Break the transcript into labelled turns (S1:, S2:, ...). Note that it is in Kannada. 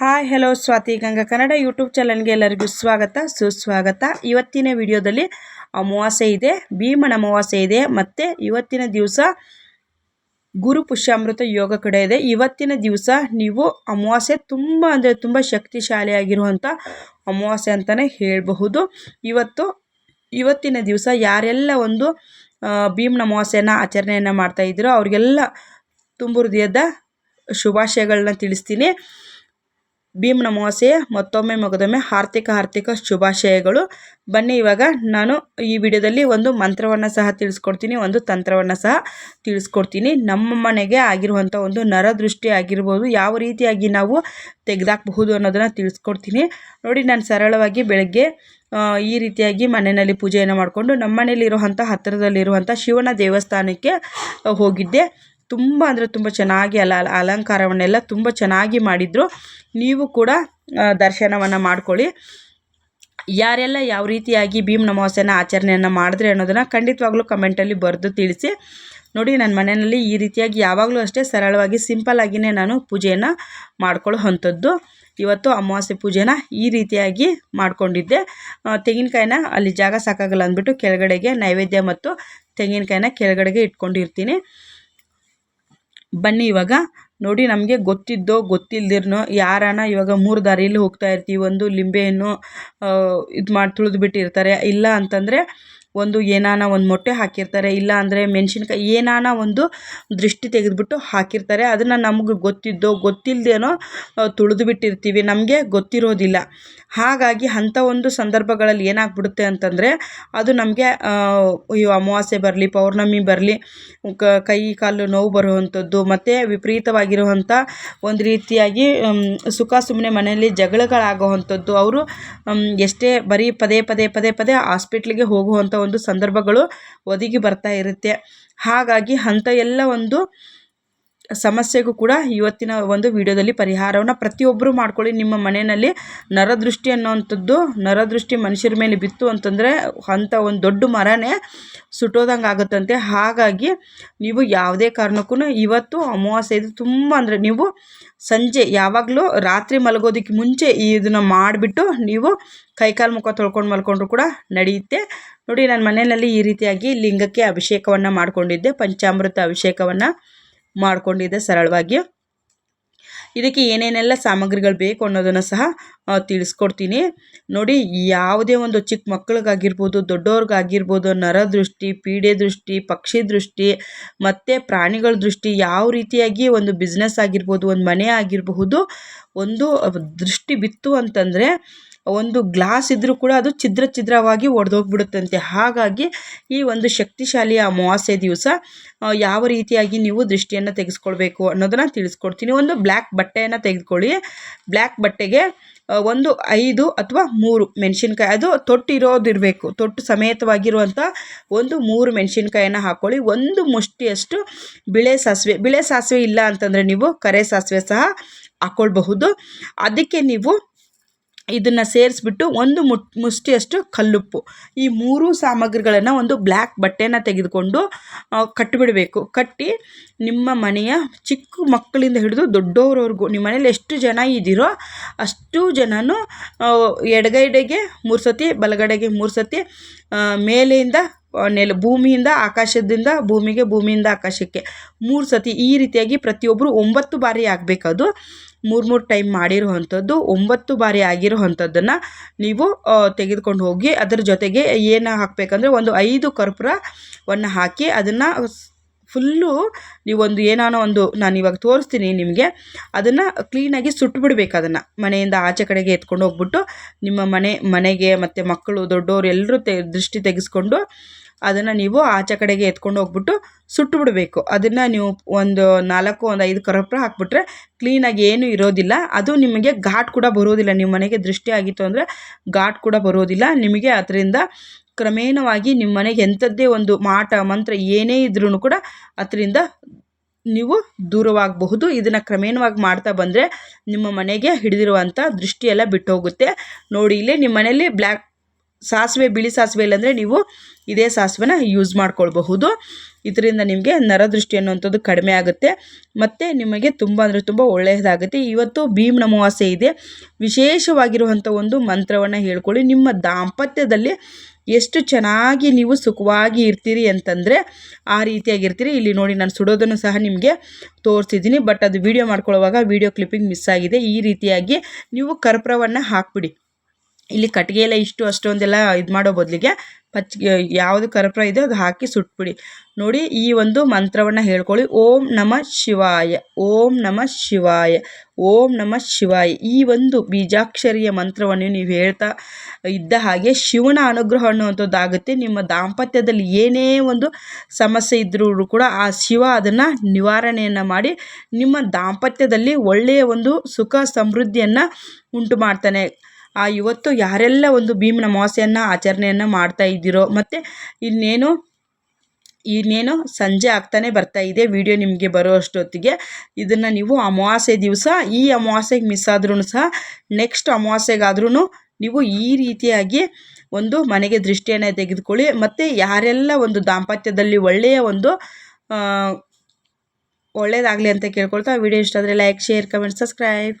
S1: Hi hello Swathi Ganga Kannada YouTube ಚಾನಲ್ಗೆ ಎಲ್ಲರಿಗೂ ಸ್ವಾಗತ, ಸುಸ್ವಾಗತ. ಇವತ್ತಿನ ವಿಡಿಯೋದಲ್ಲಿ ಅಮಾವಾಸ್ಯೆ ಇದೆ, ಭೀಮನ ಅಮಾವಾಸ್ಯೆ ಇದೆ, ಮತ್ತು ಇವತ್ತಿನ ದಿವಸ ಗುರು ಪುಷ್ಯಾಮೃತ ಯೋಗ ಕಡೆ ಇದೆ. ಇವತ್ತಿನ ದಿವಸ ನೀವು ಅಮಾವಾಸ್ಯೆ ತುಂಬ ಅಂದರೆ ತುಂಬ ಶಕ್ತಿಶಾಲಿಯಾಗಿರುವಂಥ ಅಮಾವಾಸ್ಯೆ ಅಂತಲೇ ಹೇಳಬಹುದು. ಇವತ್ತು, ಇವತ್ತಿನ ದಿವಸ ಯಾರೆಲ್ಲ ಒಂದು ಭೀಮನ ಅಮಾವಾಸ್ಯೆನ ಆಚರಣೆಯನ್ನು ಮಾಡ್ತಾ ಇದ್ದೀರೋ ಅವ್ರಿಗೆಲ್ಲ ತುಂಬ ಹೃದಯದ ಶುಭಾಶಯಗಳನ್ನ ತಿಳಿಸ್ತೀನಿ. ಭೀಮನ ಅಮಾವಾಸ್ಯೆ ಮತ್ತೊಮ್ಮೆ ಮಗದೊಮ್ಮೆ ಆರ್ಥಿಕ ಆರ್ಥಿಕ ಶುಭಾಶಯಗಳು. ಬನ್ನಿ ಇವಾಗ ನಾನು ಈ ವಿಡಿಯೋದಲ್ಲಿ ಒಂದು ಮಂತ್ರವನ್ನು ಸಹ ತಿಳಿಸ್ಕೊಡ್ತೀನಿ, ಒಂದು ತಂತ್ರವನ್ನು ಸಹ ತಿಳಿಸ್ಕೊಡ್ತೀನಿ. ನಮ್ಮ ಮನೆಗೆ ಆಗಿರುವಂಥ ಒಂದು ನರದೃಷ್ಟಿ ಆಗಿರ್ಬೋದು, ಯಾವ ರೀತಿಯಾಗಿ ನಾವು ತೆಗೆದಾಕಬಹುದು ಅನ್ನೋದನ್ನು ತಿಳಿಸ್ಕೊಡ್ತೀನಿ. ನೋಡಿ, ನಾನು ಸರಳವಾಗಿ ಬೆಳಗ್ಗೆ ಈ ರೀತಿಯಾಗಿ ಮನೆಯಲ್ಲಿ ಪೂಜೆಯನ್ನು ಮಾಡಿಕೊಂಡು ನಮ್ಮ ಮನೇಲಿರುವಂಥ ಹತ್ತಿರದಲ್ಲಿರುವಂಥ ಶಿವನ ದೇವಸ್ಥಾನಕ್ಕೆ ಹೋಗಿದ್ದೆ. ತುಂಬ ಅಂದರೆ ತುಂಬ ಚೆನ್ನಾಗಿ ಅಲ, ಅಲಂಕಾರವನ್ನೆಲ್ಲ ತುಂಬ ಚೆನ್ನಾಗಿ ಮಾಡಿದರು. ನೀವು ಕೂಡ ದರ್ಶನವನ್ನು ಮಾಡ್ಕೊಳ್ಳಿ. ಯಾರೆಲ್ಲ ಯಾವ ರೀತಿಯಾಗಿ ಭೀಮ್ ಅಮಾವಾಸ್ಯೆನ ಆಚರಣೆಯನ್ನು ಮಾಡಿದ್ರೆ ಅನ್ನೋದನ್ನು ಖಂಡಿತವಾಗ್ಲೂ ಕಮೆಂಟಲ್ಲಿ ಬರೆದು ತಿಳಿಸಿ. ನೋಡಿ ನನ್ನ ಮನೆಯಲ್ಲಿ ಈ ರೀತಿಯಾಗಿ ಯಾವಾಗಲೂ ಅಷ್ಟೇ ಸರಳವಾಗಿ, ಸಿಂಪಲ್ ಆಗಿಯೇ ನಾನು ಪೂಜೆಯನ್ನು ಮಾಡ್ಕೊಳ್ಳೋ ಅಂಥದ್ದು. ಇವತ್ತು ಅಮಾವಾಸ್ಯೆ ಪೂಜೆನ ಈ ರೀತಿಯಾಗಿ ಮಾಡಿಕೊಂಡಿದ್ದೆ. ತೆಂಗಿನಕಾಯಿನ ಅಲ್ಲಿ ಜಾಗ ಸಾಕಾಗಲ್ಲ ಅಂದ್ಬಿಟ್ಟು ಕೆಳಗಡೆಗೆ ನೈವೇದ್ಯ ಮತ್ತು ತೆಂಗಿನಕಾಯಿನ ಕೆಳಗಡೆಗೆ ಇಟ್ಕೊಂಡಿರ್ತೀನಿ. ಬನ್ನಿ ಇವಾಗ. ನೋಡಿ ನಮಗೆ ಗೊತ್ತಿದ್ದೋ ಗೊತ್ತಿಲ್ದಿರ್ನೋ ಯಾರಾನ ಇವಾಗ ಮೂರು ದಾರಿಯಲ್ಲಿ ಹೋಗ್ತಾ ಇರ್ತೀವಿ, ಒಂದು ಲಿಂಬೆಯನ್ನು ಇದು ಮಾಡಿ ತುಳಿದು ಬಿಟ್ಟಿರ್ತಾರೆ ಇಲ್ಲ ಅಂತಂದರೆ ಒಂದು ಏನಾನ ಒಂದು ಮೊಟ್ಟೆ ಹಾಕಿರ್ತಾರೆ, ಇಲ್ಲ ಅಂದರೆ ಮೆಣಸಿನ್ಕಾಯಿ ಏನಾನ ಒಂದು ದೃಷ್ಟಿ ತೆಗೆದುಬಿಟ್ಟು ಹಾಕಿರ್ತಾರೆ. ಅದನ್ನು ನಮಗೆ ಗೊತ್ತಿದ್ದೋ ಗೊತ್ತಿಲ್ಲದೇನೋ ತುಳಿದು ಬಿಟ್ಟಿರ್ತೀವಿ ನಮಗೆ ಗೊತ್ತಿರೋದಿಲ್ಲ. ಹಾಗಾಗಿ ಅಂಥ ಒಂದು ಸಂದರ್ಭಗಳಲ್ಲಿ ಏನಾಗ್ಬಿಡುತ್ತೆ ಅಂತಂದರೆ ಅದು ನಮಗೆ ಅಯ್ಯೋ, ಅಮಾವಾಸ್ಯೆ ಬರಲಿ, ಪೌರ್ಣಮಿ ಬರಲಿ, ಕ, ಕೈ ಕಾಲು ನೋವು ಬರುವಂಥದ್ದು, ಮತ್ತು ವಿಪರೀತವಾಗಿರುವಂಥ ಒಂದು ರೀತಿಯಾಗಿ ಸುಖ ಸುಮ್ಮನೆ ಮನೆಯಲ್ಲಿ ಜಗಳಗಳಾಗುವಂಥದ್ದು, ಅವರು ಎಷ್ಟೇ ಬರೀ ಪದೇ ಪದೇ ಪದೇ ಪದೇ ಹಾಸ್ಪಿಟ್ಲಿಗೆ ಹೋಗುವಂಥ ಒಂದು ಸಂದರ್ಭಗಳು ಒದಗಿ ಬರ್ತಾ ಇರುತ್ತೆ. ಹಾಗಾಗಿ ಅಂಥ ಎಲ್ಲ ಒಂದು ಸಮಸ್ಯೆಗೂ ಕೂಡ ಇವತ್ತಿನ ಒಂದು ವಿಡಿಯೋದಲ್ಲಿ ಪರಿಹಾರವನ್ನು ಪ್ರತಿಯೊಬ್ಬರೂ ಮಾಡ್ಕೊಳ್ಳಿ. ನಿಮ್ಮ ಮನೆಯಲ್ಲಿ ನರದೃಷ್ಟಿ ಅನ್ನೋವಂಥದ್ದು, ನರದೃಷ್ಟಿ ಮನುಷ್ಯರ ಮೇಲೆ ಬಿತ್ತು ಅಂತಂದರೆ ಅಂಥ ಒಂದು ದೊಡ್ಡ ಮರನೇ ಸುಟ್ಟೋದಂಗೆ ಆಗುತ್ತಂತೆ. ಹಾಗಾಗಿ ನೀವು ಯಾವುದೇ ಕಾರಣಕ್ಕೂ ಇವತ್ತು ಅಮಾವಾಸ್ಯೆ ಇದು ತುಂಬ ಅಂದರೆ ನೀವು ಸಂಜೆ ಯಾವಾಗಲೂ ರಾತ್ರಿ ಮಲಗೋದಕ್ಕೆ ಮುಂಚೆ ಇದನ್ನು ಮಾಡಿಬಿಟ್ಟು ನೀವು ಕೈಕಾಲು ಮುಖ ತೊಳ್ಕೊಂಡು ಮಲ್ಕೊಂಡ್ರು ಕೂಡ ನಡೆಯುತ್ತೆ. ನೋಡಿ, ನಾನು ಮನೆಯಲ್ಲಿ ಈ ರೀತಿಯಾಗಿ ಲಿಂಗಕ್ಕೆ ಅಭಿಷೇಕವನ್ನು ಮಾಡಿಕೊಂಡಿದ್ದೆ, ಪಂಚಾಮೃತ ಅಭಿಷೇಕವನ್ನು. ಮಾಡಿಕೊಂಡಿದ್ದೆ ಸರಳವಾಗಿ. ಇದಕ್ಕೆ ಏನೇನೆಲ್ಲ ಸಾಮಗ್ರಿಗಳು ಬೇಕು ಅನ್ನೋದನ್ನು ಸಹ ತಿಳಿಸ್ಕೊಡ್ತೀನಿ. ನೋಡಿ, ಯಾವುದೇ ಒಂದು ಚಿಕ್ಕ ಮಕ್ಕಳಿಗಾಗಿರ್ಬೋದು ದೊಡ್ಡವ್ರಿಗಾಗಿರ್ಬೋದು ನರದೃಷ್ಟಿ ಪೀಡೆ ದೃಷ್ಟಿ ಪಕ್ಷಿ ದೃಷ್ಟಿ ಮತ್ತು ಪ್ರಾಣಿಗಳ ದೃಷ್ಟಿ, ಯಾವ ರೀತಿಯಾಗಿ ಒಂದು ಬಿಸ್ನೆಸ್ ಆಗಿರ್ಬೋದು, ಒಂದು ಮನೆ ಆಗಿರಬಹುದು, ಒಂದು ದೃಷ್ಟಿ ಬಿತ್ತು ಅಂತಂದರೆ ಒಂದು ಗ್ಲಾಸ್ ಇದ್ದರೂ ಕೂಡ ಅದು ಛಿದ್ರ ಛಿದ್ರವಾಗಿ ಒಡೆದೋಗ್ಬಿಡುತ್ತಂತೆ. ಹಾಗಾಗಿ ಈ ಒಂದು ಶಕ್ತಿಶಾಲಿ ಅಮಾವಾಸ್ಯೆ ದಿವಸ ಯಾವ ರೀತಿಯಾಗಿ ನೀವು ದೃಷ್ಟಿಯನ್ನು ತೆಗೆಸ್ಕೊಳ್ಬೇಕು ಅನ್ನೋದನ್ನು ತಿಳಿಸ್ಕೊಡ್ತೀನಿ. ಒಂದು ಬ್ಲ್ಯಾಕ್ ಬಟ್ಟೆಯನ್ನು ತೆಗೆದುಕೊಳ್ಳಿ. ಬ್ಲ್ಯಾಕ್ ಬಟ್ಟೆಗೆ ಒಂದು ಐದು ಅಥವಾ ಮೂರು ಮೆಣಸಿನ್ಕಾಯಿ. ಅದು ತೊಟ್ಟಿರೋದಿರಬೇಕು. ತೊಟ್ಟು ಸಮೇತವಾಗಿರುವಂಥ ಒಂದು ಮೂರು ಮೆಣಸಿನ್ಕಾಯನ್ನು ಹಾಕ್ಕೊಳ್ಳಿ ಒಂದು ಮುಷ್ಟಿಯಷ್ಟು ಬಿಳೆ ಸಾಸಿವೆ. ಬಿಳೆ ಸಾಸಿವೆ ಇಲ್ಲ ಅಂತಂದರೆ ನೀವು ಕರೆ ಸಾಸಿವೆ ಸಹ ಹಾಕ್ಕೊಳ್ಬಹುದು ಅದಕ್ಕೆ ನೀವು ಇದನ್ನು ಸೇರಿಸ್ಬಿಟ್ಟು ಒಂದು ಮುಟ್, ಮುಷ್ಟಿಯಷ್ಟು ಕಲ್ಲುಪ್ಪು. ಈ ಮೂರು ಸಾಮಗ್ರಿಗಳನ್ನು ಒಂದು ಬ್ಲ್ಯಾಕ್ ಬಟ್ಟೆನ ತೆಗೆದುಕೊಂಡು ಕಟ್ಟಿಬಿಡಬೇಕು ಕಟ್ಟಿ ನಿಮ್ಮ ಮನೆಯ ಚಿಕ್ಕ ಮಕ್ಕಳಿಂದ ಹಿಡಿದು ದೊಡ್ಡವರವರೆಗೂ ನಿಮ್ಮ ಮನೇಲಿ ಎಷ್ಟು ಜನ ಇದ್ದೀರೋ ಅಷ್ಟು ಜನನು ಎಡಗೈಡೆಗೆ ಮೂರು ಸತಿ ಬಲಗಡೆಗೆ ಮೂರು ಸತಿ ಮೇಲೆಯಿಂದ ನೆಲ ಭೂಮಿಯಿಂದ ಆಕಾಶದಿಂದ ಭೂಮಿಗೆ, ಭೂಮಿಯಿಂದ ಆಕಾಶಕ್ಕೆ. ಮೂರು ಸತಿ ಈ ರೀತಿಯಾಗಿ ಪ್ರತಿಯೊಬ್ಬರು ಒಂಬತ್ತು ಬಾರಿ ಆಗಬೇಕದು ಮೂರು ಮೂರು ಟೈಮ್ ಮಾಡಿರುವಂಥದ್ದು, ಒಂಬತ್ತು ಬಾರಿ ಆಗಿರುವಂಥದ್ದನ್ನು ನೀವು ತೆಗೆದುಕೊಂಡು ಹೋಗಿ, ಅದರ ಜೊತೆಗೆ ಏನು ಹಾಕಬೇಕಂದ್ರೆ ಒಂದು ಐದು ಕರ್ಪೂರವನ್ನು ಹಾಕಿ ಅದನ್ನು ಫುಲ್ಲು ನೀವೊಂದು ಏನಾನೋ ಒಂದು ನಾನು ಇವಾಗ ತೋರಿಸ್ತೀನಿ ನಿಮಗೆ. ಅದನ್ನು ಕ್ಲೀನಾಗಿ ಸುಟ್ಬಿಡ್ಬೇಕು ಅದನ್ನು. ಮನೆಯಿಂದ ಆಚೆ ಕಡೆಗೆ ಎತ್ಕೊಂಡು ಹೋಗ್ಬಿಟ್ಟು ನಿಮ್ಮ ಮನೆ, ಮನೆಗೆ ಮತ್ತು ಮಕ್ಕಳು ದೊಡ್ಡವರು ಎಲ್ಲರೂ ತೆ, ದೃಷ್ಟಿ ತೆಗೆಸ್ಕೊಂಡು ಅದನ್ನು ನೀವು ಆಚೆ ಕಡೆಗೆ ಎತ್ಕೊಂಡು ಹೋಗ್ಬಿಟ್ಟು ಸುಟ್ಟು ಬಿಡಬೇಕು. ಅದನ್ನು ನೀವು ಒಂದು ನಾಲ್ಕು, ಒಂದು ಐದು ಕರಪ್ರ ಹಾಕ್ಬಿಟ್ರೆ ಕ್ಲೀನಾಗಿ ಏನೂ ಇರೋದಿಲ್ಲ. ಅದು ನಿಮಗೆ ಘಾಟ್ ಕೂಡ ಬರೋದಿಲ್ಲ. ನಿಮ್ಮ ಮನೆಗೆ ದೃಷ್ಟಿ ಆಗಿತ್ತು ಅಂದರೆ ಘಾಟ್ ಕೂಡ ಬರೋದಿಲ್ಲ. ನಿಮಗೆ ಅದರಿಂದ ಕ್ರಮೇಣವಾಗಿ ನಿಮ್ಮ ಮನೆಗೆ ಎಂಥದ್ದೇ ಒಂದು ಮಾಟ, ಮಂತ್ರ ಏನೇ ಇದ್ರೂ ಕೂಡ ಅದರಿಂದ ನೀವು ದೂರವಾಗಬಹುದು. ಇದನ್ನು ಕ್ರಮೇಣವಾಗಿ ಮಾಡ್ತಾ ಬಂದರೆ ನಿಮ್ಮ ಮನೆಗೆ ಹಿಡಿದಿರುವಂಥ ದೃಷ್ಟಿಯೆಲ್ಲ ಬಿಟ್ಟು ಹೋಗುತ್ತೆ ನೋಡಿ, ಇಲ್ಲಿ ನಿಮ್ಮ ಮನೆಯಲ್ಲಿ ಬ್ಲ್ಯಾಕ್ ಸಾಸಿವೆ, ಬಿಳಿ ಸಾಸಿವೆ ಇಲ್ಲಾಂದರೆ ನೀವು ಇದೇ ಸಾಸಿವೆನ ಯೂಸ್ ಮಾಡ್ಕೊಳ್ಬಹುದು. ಇದರಿಂದ ನಿಮಗೆ ನರದೃಷ್ಟಿ ಅನ್ನುವಂಥದ್ದು ಕಡಿಮೆ ಆಗುತ್ತೆ. ಮತ್ತು ನಿಮಗೆ ತುಂಬ ಅಂದರೆ ತುಂಬ ಒಳ್ಳೆಯದಾಗುತ್ತೆ. ಇವತ್ತು ಭೀಮ್ನ ಅಮಾವಾಸ್ಯೆ ಇದೆ. ವಿಶೇಷವಾಗಿರುವಂಥ ಒಂದು ಮಂತ್ರವನ್ನು ಹೇಳ್ಕೊಳ್ಳಿ. ನಿಮ್ಮ ದಾಂಪತ್ಯದಲ್ಲಿ ಎಷ್ಟು ಚೆನ್ನಾಗಿ ನೀವು ಸುಖವಾಗಿ ಇರ್ತೀರಿ ಅಂತಂದರೆ ಆ ರೀತಿಯಾಗಿರ್ತೀರಿ. ಇಲ್ಲಿ ನೋಡಿ ನಾನು ಸುಡೋದನ್ನು ಸಹ ನಿಮಗೆ ತೋರಿಸಿದ್ದೀನಿ. ಬಟ್ ಅದು ವೀಡಿಯೋ ಮಾಡ್ಕೊಳ್ಳುವಾಗ ವೀಡಿಯೋ ಕ್ಲಿಪ್ಪಿಂಗ್ ಮಿಸ್ ಆಗಿದೆ. ಈ ರೀತಿಯಾಗಿ ನೀವು ಕರ್ಪೂರವನ್ನು ಹಾಕ್ಬಿಡಿ. ಇಲ್ಲಿ ಕಟ್ಟಿಗೆ ಎಲ್ಲ ಇಷ್ಟು ಅಷ್ಟೊಂದೆಲ್ಲ ಇದು ಮಾಡೋ ಬದಲಿಗೆ ಪಚ್ ಯಾವುದು ಕರ್ಪೂರ ಇದೆ ಅದು ಹಾಕಿ ಸುಟ್ಬಿಡಿ. ನೋಡಿ ಈ ಒಂದು ಮಂತ್ರವನ್ನು ಹೇಳ್ಕೊಳ್ಳಿ. ಓಂ ನಮ ಶಿವಾಯ, ಓಂ ನಮ ಶಿವಾಯ, ಓಂ ನಮ ಶಿವಾಯ. ಈ ಒಂದು ಬೀಜಾಕ್ಷರಿಯ ಮಂತ್ರವನ್ನು ನೀವು ಹೇಳ್ತಾ ಇದ್ದ ಹಾಗೆ ಶಿವನ ಅನುಗ್ರಹ ಅನ್ನುವಂಥದ್ದಾಗುತ್ತೆ. ನಿಮ್ಮ ದಾಂಪತ್ಯದಲ್ಲಿ ಏನೇ ಒಂದು ಸಮಸ್ಯೆ ಇದ್ದರೂ ಕೂಡ ಆ ಶಿವ ಅದನ್ನು ನಿವಾರಣೆಯನ್ನು ಮಾಡಿ ನಿಮ್ಮ ದಾಂಪತ್ಯದಲ್ಲಿ ಒಳ್ಳೆಯ ಒಂದು ಸುಖ ಸಮೃದ್ಧಿಯನ್ನು ಉಂಟು ಮಾಡ್ತಾನೆ ಆ ಇವತ್ತು ಯಾರೆಲ್ಲ ಒಂದು ಭೀಮನ ಅಮಾವಾಸ್ಯೆಯನ್ನು ಆಚರಣೆಯನ್ನು ಮಾಡ್ತಾ ಇದ್ದೀರೋ, ಮತ್ತು ಇನ್ನೇನು ಇನ್ನೇನು ಸಂಜೆ ಆಗ್ತಾನೆ ಬರ್ತಾ ಇದೆ ವಿಡಿಯೋ ನಿಮಗೆ ಬರೋ ಅಷ್ಟೊತ್ತಿಗೆ, ಇದನ್ನು ನೀವು ಅಮಾವಾಸ್ಯೆ ದಿವಸ, ಈ ಅಮಾವಾಸ್ಯೆಗೆ ಮಿಸ್ ಆದ್ರೂ ಸಹ ನೆಕ್ಸ್ಟ್ ಅಮಾವಾಸ್ಯೆಗಾದ್ರೂ ನೀವು ಈ ರೀತಿಯಾಗಿ ಒಂದು ಮನೆಗೆ ದೃಷ್ಟಿಯನ್ನು ತೆಗೆದುಕೊಳ್ಳಿ, ಮತ್ತು ಯಾರೆಲ್ಲ ಒಂದು ದಾಂಪತ್ಯದಲ್ಲಿ ಒಳ್ಳೆಯ ಒಂದು ಒಳ್ಳೆಯದಾಗಲಿ ಅಂತ ಕೇಳ್ಕೊಳ್ತಾ ವಿಡಿಯೋ ಇಷ್ಟ ಆದರೆ ಲೈಕ್ ಶೇರ್ ಕಮೆಂಟ್ ಸಬ್ಸ್ಕ್ರೈಬ್